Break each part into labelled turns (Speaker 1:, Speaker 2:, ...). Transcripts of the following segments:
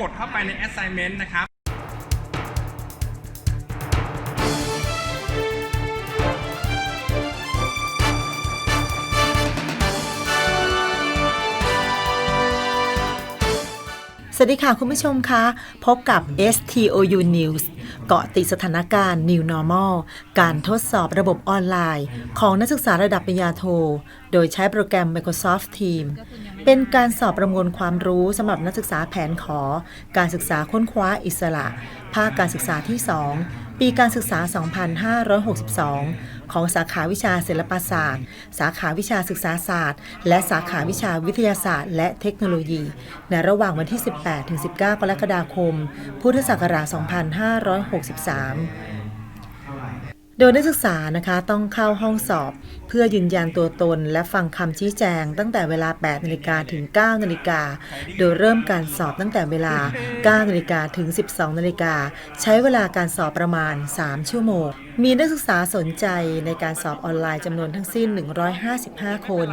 Speaker 1: กดเข้าไปใน assignment นะครับ
Speaker 2: สวัสดีค่ะคุณผู้ชมคะ พบกับ STOU News เกาะติดสถานการณ์ New Normal การทดสอบระบบออนไลน์ ของนักศึกษาระดับปริญญาโท โดยใช้โปรแกรม Microsoft Teams เป็นการสอบประมวลความรู้สำหรับนักศึกษาแผนขอ การศึกษาค้นคว้าอิสระ ภาคการศึกษาที่ 2 ปีการศึกษา 2562 ของสาขาวิชาศิลปศาสตร์ สาขาวิชาศึกษาศาสตร์ และสาขาวิชาวิทยาศาสตร์ และเทคโนโลยี ในระหว่างวันที่ 18-19 กรกฎาคม พุทธศักราช 2563 โดยนักศึกษานะคะต้องเข้าห้องสอบ เพื่อยืนยันตัวตนและฟังคำชี้แจง ตั้งแต่เวลา 8นาฬิกาถึง 9นาฬิกา โดยเริ่มการสอบตั้งแต่เวลา 9นาฬิกาถึง 12นาฬิกา ใช้เวลาการสอบประมาณ 3 ชั่วโมง มีนักศึกษาสนใจในการสอบออนไลน์จำนวนทั้งสิ้น 155 คน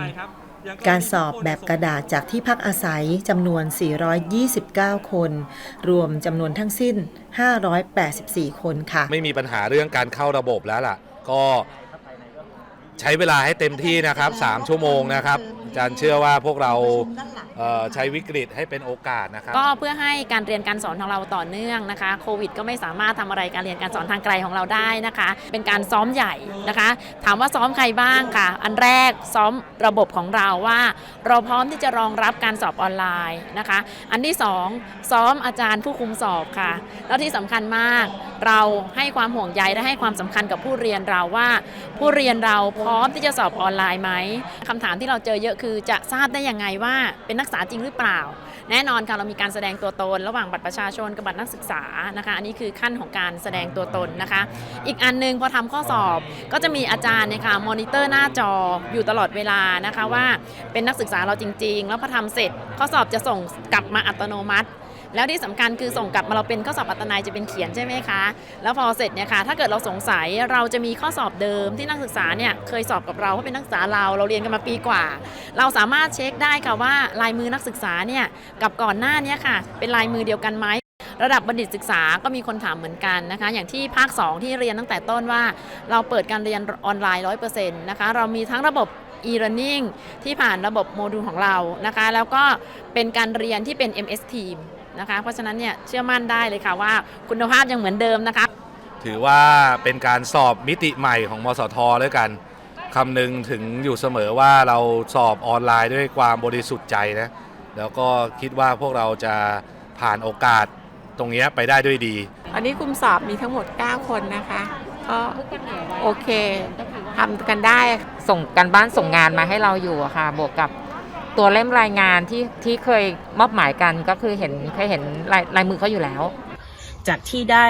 Speaker 2: การสอบแบบกระดาษจากที่พักอาศัยจำนวน 429 คน รวมจำนวนทั้งสิ้น 584 คนค่ะ
Speaker 3: ไม่มีปัญหาเรื่องการเข้าระบบแล้วล่ะ ก็ใช้เวลาให้เต็มที่นะครับ 3 ชั่วโมงนะครับ จารย์เชื่อว่าพวกเราเอ่อใช้วิกฤตให้เป็นโอกาสนะครับ
Speaker 4: ก็เพื่อให้การเรียนการสอนของเราต่อเนื่องนะคะ โควิด ก็ไม่สามารถทำอะไรการเรียนการสอนทางไกลของเราได้นะคะ เป็นการซ้อมใหญ่นะคะ ถามว่าซ้อมใครบ้างค่ะ อันแรกซ้อมระบบของเราว่า เราพร้อมที่จะรองรับการสอบออนไลน์นะคะ อันที่สองซ้อมอาจารย์ผู้คุมสอบค่ะ แล้วที่สำคัญมาก เราให้ความห่วงใยและให้ความสำคัญกับผู้เรียนเราว่า ผู้เรียนเราพร้อมที่จะสอบออนไลน์ไหมคำถามที่เราเจอเยอะคือจะทราบได้ยังไงว่าเป็นนักศึกษาจริงหรือเปล่า แน่นอนค่ะเรามีการแสดงตัวตน ระหว่างบัตรประชาชนกับบัตรนักศึกษานะคะอันนี้คือขั้นของการแสดงตัวตนนะคะ อีกอันหนึงพอทำข้อสอบก็จะมีอาจารย์เนี่ยค่ะมอนิเตอร์หน้าจออยู่ตลอดเวลานะคะว่าเป็นนักศึกษาเราจริง ๆ แล้วพอทำเสร็จข้อสอบจะส่งกลับมาอัตโนมัติ แล้วที่สำคัญคือส่งกลับมาเราเป็นข้อสอบอัตนายจะเป็นเขียนใช่ไหมคะ แล้วพอเสร็จเนี่ยค่ะถ้าเกิดเราสงสัยเราจะมีข้อสอบเดิมที่นักศึกษาเนี่ยเคยสอบกับเราเพราะเป็นนักศึกษาเราเราเรียนกันมาปีกว่า เราสามารถเช็คได้ค่ะว่าลายมือนักศึกษาเนี่ยกับก่อนหน้านี้ค่ะ เป็นลายมือเดียวกันไหมระดับบัณฑิตศึกษาก็มีคนถามเหมือนกันนะคะ อย่างที่ภาค 2 ที่เรียนตั้งแต่ต้นว่า เราเปิดการเรียนออนไลน์ 100%นะคะ เรามีทั้งระบบ e-learning ที่ผ่านระบบโมดูลของเรานะคะ แล้วก็เป็นการเรียนที่เป็น MS Team นะคะ เพราะฉะนั้นเนี่ยเชื่อมั่นได้เลยค่ะว่าคุณภาพยังเหมือนเดิมนะคะ
Speaker 3: ถือว่าเป็นการสอบมิติใหม่ของมสทด้วยกันคำนึงถึงอยู่เสมอว่าเราสอบออนไลน์ด้วยความบริสุทธิ์ใจนะแล้วก็คิดว่าพวกเราจะผ่านโอกาสตรงเนี้ยไปได้ด้วยดี
Speaker 5: อันนี้คุมสอบมีทั้งหมด 9 คนนะคะ ก็โอเคทำกันได้
Speaker 6: ส่งกันบ้านส่งงานมาให้เราอยู่อะค่ะ บวกกับ ตัวเล่มรายงานที่ที่เคยมอบหมายกันก็คือเห็นเคยเห็นลายลายมือเขาอยู่แล้ว
Speaker 7: จากที่ได้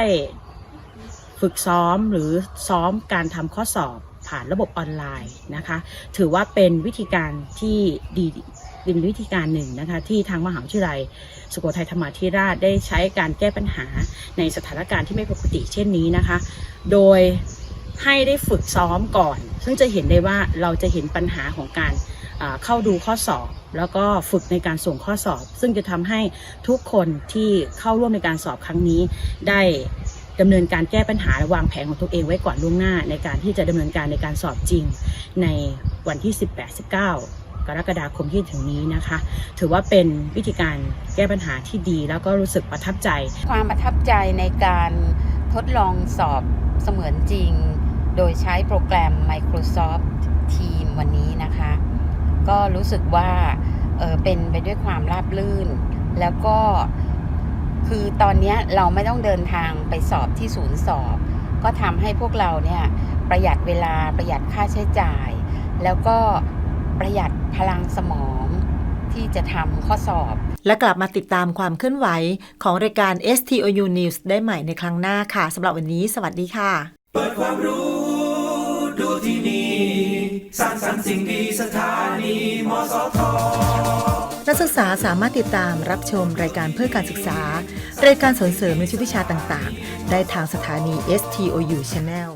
Speaker 7: ฝึกซ้อมหรือซ้อมการทำข้อสอบผ่านระบบออนไลน์นะคะ ถือว่าเป็นวิธีการที่ดีเป็นวิธีการหนึ่งนะคะ ที่ทางมหาวิทยาลัยสุโขทัยธรรมาธิราชได้ใช้การแก้ปัญหาในสถานการณ์ที่ไม่ปกติเช่นนี้นะคะ โดย ให้ได้ฝึกซ้อมก่อน ซึ่งจะเห็นได้ว่าเราจะเห็นปัญหาของการเข้าดูข้อสอบ แล้วก็ฝึกในการส่งข้อสอบ ซึ่งจะทำให้ทุกคนที่เข้าร่วมในการสอบครั้งนี้ ได้ดำเนินการแก้ปัญหาและวางแผนของตัวเองไว้ก่อนล่วงหน้า ในการที่จะดำเนินการในการสอบจริงในวันที่ 18-19กรกฎาคมที่ถึงนี้นะคะ ถือว่าเป็นวิธีการแก้ปัญหาที่ดี แล้วก็รู้สึกประทับใจ
Speaker 8: ความประทับใจในการทดลองสอบเสมือนจริง โดยใช้โปรแกรม Microsoft Team วันนี้นะคะ ก็รู้สึกว่าเออเป็นไปด้วยความราบรื่น แล้วก็คือตอนนี้เราไม่ต้องเดินทางไปสอบที่ศูนย์สอบ ก็ทำให้พวกเราเนี่ยประหยัดเวลาประหยัดค่าใช้จ่าย แล้วก็ประหยัดพลังสมองที่จะทำข้อสอบ
Speaker 2: และกลับมาติดตามความเคลื่อนไหวของรายการ STOU News ได้ใหม่ในครั้งหน้าค่ะสำหรับวันนี้ สวัสดีค่ะ
Speaker 9: เปิดความรู้ ดูที่นี่สร้างสรรค์สิ่งดีสถานีมสท
Speaker 2: นักศึกษาสามารถติดตามรับชมรายการเพื่อการศึกษา รายการส่งเสริมในชีวิตวิชาต่างๆ ได้ทางสถานี STOU Channel